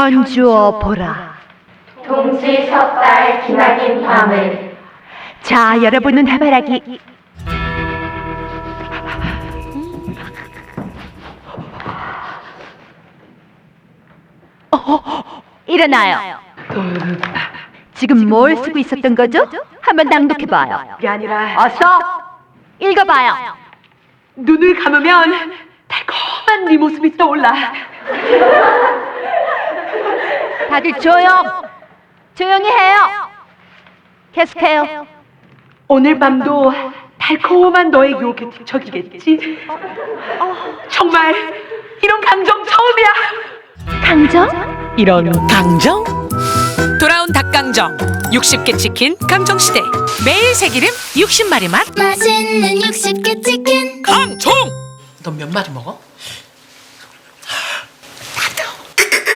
견주어 보라. 동지 섣달 기나긴 밤을 자, 여러분은 해바라기. 어, 일어나요. 지금 뭘 쓰고 있었던 거죠? 한번 낭독해봐요. 그게 아니라 어서 읽어봐요. 눈을 감으면 달콤한 네 모습이 떠올라. 다들 조용. 조용히 해요. 계속해요. 오늘 밤도 달콤한 너의 유혹에 뒤척이겠지. 정말 이런 감정 처음이야. 강정? 이런 강정? 돌아온 닭강정 60개 치킨 강정시대 매일 새기름 60마리 맛 맛있는 60개 치킨 강정 넌 몇 마리 먹어?